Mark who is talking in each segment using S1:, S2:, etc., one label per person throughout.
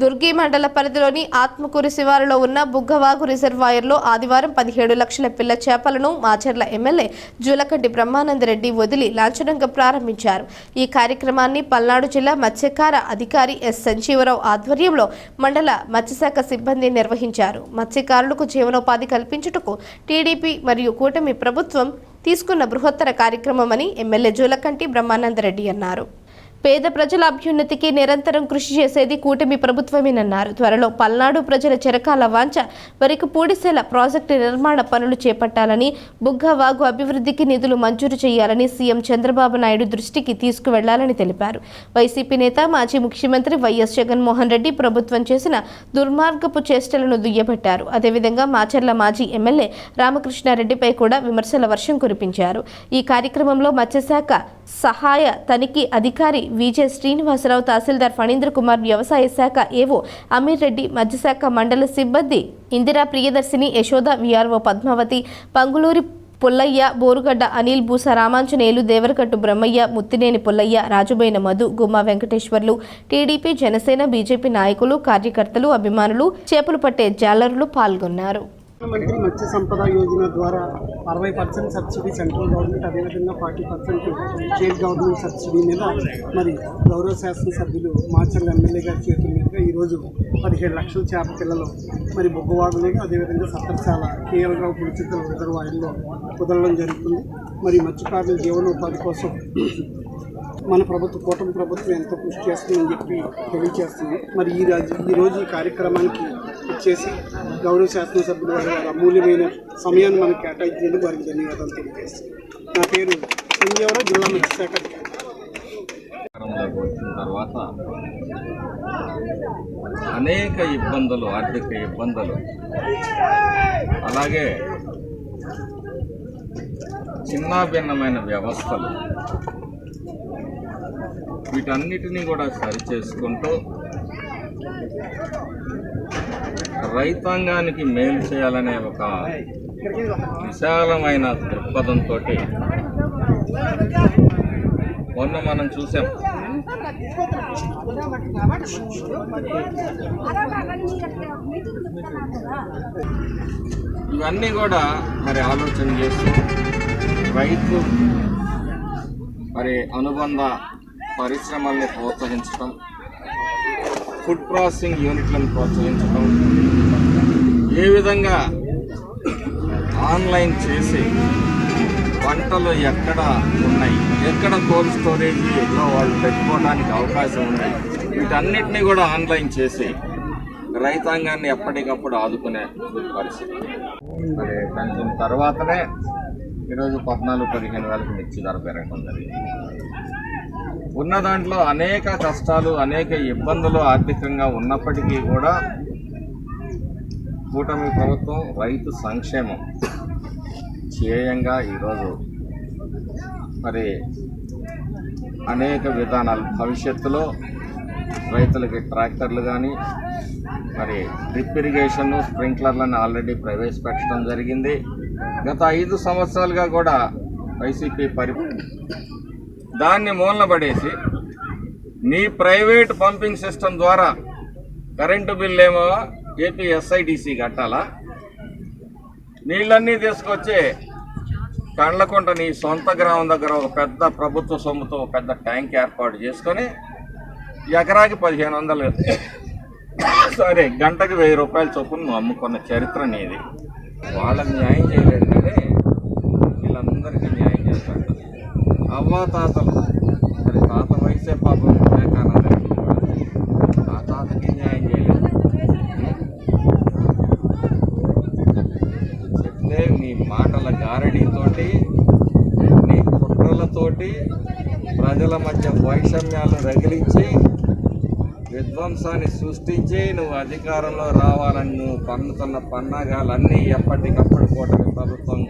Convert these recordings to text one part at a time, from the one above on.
S1: దుర్గి మండల పరిధిలోని ఆత్మకూరు శివారులో ఉన్న బుగ్గవాగు రిజర్వాయర్లో ఆదివారం పదిహేడు లక్షల పిల్ల చేపలను మాచర్ల ఎమ్మెల్యే జూలకంటి బ్రహ్మానందరెడ్డి వదిలి లాంఛనంగా ప్రారంభించారు. ఈ కార్యక్రమాన్ని పల్నాడు జిల్లా మత్స్యకార అధికారి ఎస్ సంజీవరావు ఆధ్వర్యంలో మండల మత్స్యశాఖ సిబ్బంది నిర్వహించారు. మత్స్యకారులకు జీవనోపాధి కల్పించుటకు టీడీపీ మరియు కూటమి ప్రభుత్వం తీసుకున్న బృహత్తర కార్యక్రమమని ఎమ్మెల్యే జూలకంటి బ్రహ్మానందరెడ్డి అన్నారు. పేద ప్రజల అభ్యున్నతికి నిరంతరం కృషి చేసేది కూటమి ప్రభుత్వమేనన్నారు. త్వరలో పల్నాడు ప్రజల చిరకాల వాంఛ వరకు పూడిసెల ప్రాజెక్టు నిర్మాణ పనులు చేపట్టాలని బుగ్గవాగు అభివృద్ధికి నిధులు మంజూరు చేయాలని సీఎం చంద్రబాబు నాయుడు దృష్టికి తీసుకువెళ్ళాలని తెలిపారు. వైసీపీ నేత మాజీ ముఖ్యమంత్రి వైఎస్ జగన్మోహన్ రెడ్డి ప్రభుత్వం చేసిన దుర్మార్గపు చేష్టలను దుయ్యబట్టారు. అదేవిధంగా మాచర్ల మాజీ ఎమ్మెల్యే రామకృష్ణారెడ్డిపై కూడా విమర్శల వర్షం కురిపించారు. ఈ కార్యక్రమంలో మత్స్యశాఖ సహాయ తనిఖీ అధికారి విజే శ్రీనివాసరావు తహసీల్దార్ ఫణీంద్ర కుమార్ వ్యవసాయ శాఖ ఏవో అమీర్ రెడ్డి మధ్యశాఖ మండల సిబ్బంది Indira Priyadarshini Yashoda VRO Padmavathi Panguluri Pullaiah Borugadda Anil Boosa Ramanjaneyulu Devarakattu Brahmaiah Muthineni Pullaiah Rajubaina Madhu Gumma Venkateswarlu TDP Janasena BJP నాయకులు కార్యకర్తలు అభిమానులు చేపలు పట్టే జాలరులు పాల్గొన్నారు.
S2: ముఖ్యమంత్రి మత్స్య సంపద యోజన ద్వారా అరవై పర్సెంట్ సబ్సిడీ సెంట్రల్ గవర్నమెంట్ అదేవిధంగా forty percent state government subsidy మీద మరి గౌరవ శాసనసభ్యులు మాచర్ల ఎమ్మెల్యే గారి చేతుల మీదుగా ఈరోజు పదిహేడు లక్షల చేప పిల్లలు మరి బొగ్గవాగులు అదేవిధంగా సత్తరశాల కేఎల్ రావు పులిచిత్తల రిజర్వాయర్లో కుదరడం జరుగుతుంది. మరి మత్స్యకారుల జీవనోపాధి కోసం మన ప్రభుత్వ కూటమి ప్రభుత్వం ఎంతో కృషి చేస్తుందని చెప్పి తెలియజేస్తుంది మరి ఈ ఈ రోజు ఈ కార్యక్రమానికి ఇచ్చేసి గౌరవ శాసనసభ్యులు వారి వారి అమూల్యమైన సమయాన్ని మనకు కేటాయించినందుకు వారికి ధన్యవాదాలు తెలియజేస్తాను నా పేరు సంజీవరావు జిల్లా మత్స్యశాఖ
S3: శాఖ వచ్చిన తర్వాత అనేక ఇబ్బందులు ఆర్థిక ఇబ్బందులు. అలాగే చిన్న భిన్నమైన వ్యవస్థలు. వీటన్నిటినీ కూడా సరిచేసుకుంటూ రైతాంగానికి మేలు చేయాలనే ఒక విశాలమైన దృక్పథంతో మొన్న మనం చూసాం. ఇవన్నీ కూడా మరి ఆలోచన చేస్తూ రైతు మరి అనుబంధ పరిశ్రమల్ని ప్రోత్సహించడం ఫుడ్ ప్రాసెసింగ్ యూనిట్లను ప్రోత్సహించడం ఏ విధంగా ఆన్లైన్ చేసి పంటలు ఎక్కడ ఉన్నాయి ఎక్కడ కోల్డ్ ఎక్కడో వాళ్ళు పెట్టుకోవడానికి అవకాశం ఉన్నాయి వీటన్నిటిని కూడా ఆన్లైన్ చేసి రైతాంగాన్ని ఎప్పటికప్పుడు ఆదుకునే పరిస్థితి. మరి కొంచెం తర్వాతనే ఈరోజు పద్నాలుగు పదిహేను వేలకు మిర్చి ధర పెరగడం జరిగింది. ఉన్న దాంట్లో అనేక కష్టాలు అనేక ఇబ్బందులు ఆర్థికంగా ఉన్నప్పటికీ కూడా కూటమి ప్రభుత్వం రైతు సంక్షేమం ధ్యేయంగా ఈరోజు మరి అనేక విధానాలు భవిష్యత్తులో రైతులకి ట్రాక్టర్లు కానీ మరి డ్రిప్ ఇరిగేషన్ స్ప్రింక్లర్లను ఆల్రెడీ ప్రవేశపెట్టడం జరిగింది. గత ఐదు సంవత్సరాలుగా కూడా వైసీపీ పరి దాన్ని మూలన పడేసి నీ ప్రైవేట్ పంపింగ్ సిస్టమ్ ద్వారా కరెంటు బిల్ ఏమో ఏపీ ఎస్ఐడిసి కట్టాలా? నీళ్ళన్నీ తీసుకొచ్చి కండ్లకుంట నీ సొంత గ్రామం దగ్గర ఒక పెద్ద ప్రభుత్వ సొమ్ముతో పెద్ద ట్యాంక్ ఏర్పాటు చేసుకొని ఎకరాకి పదిహేను వందలు సరే గంటకి వెయ్యి రూపాయల చొప్పున నువ్వు అమ్ముకున్న చరిత్ర నీది. వాళ్ళని న్యాయం చేయలేదు కానీ వీళ్ళందరికీ అవ్వ తాతలు మరి తాత వయసే పాపం వివేకానంద. ఆ తాతకి న్యాయం చేయలేదు చెప్తే నీ మాటల గారడీతోటి నీ కుట్రలతోటి ప్రజల మధ్య వైషమ్యాలు రగిలించి విధ్వంసాన్ని సృష్టించి నువ్వు అధికారంలో రావాలని నువ్వు పన్నుతున్న పన్నాగాలన్నీ ఎప్పటికప్పుడు కూటమి ప్రభుత్వం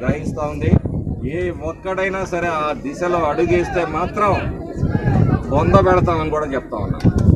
S3: గ్రహిస్తూ ఉంది. ఏ ఒక్కడైనా సరే ఆ దిశలో అడుగేస్తే మాత్రం పొందబెడతామని కూడా చెప్తా ఉన్నాను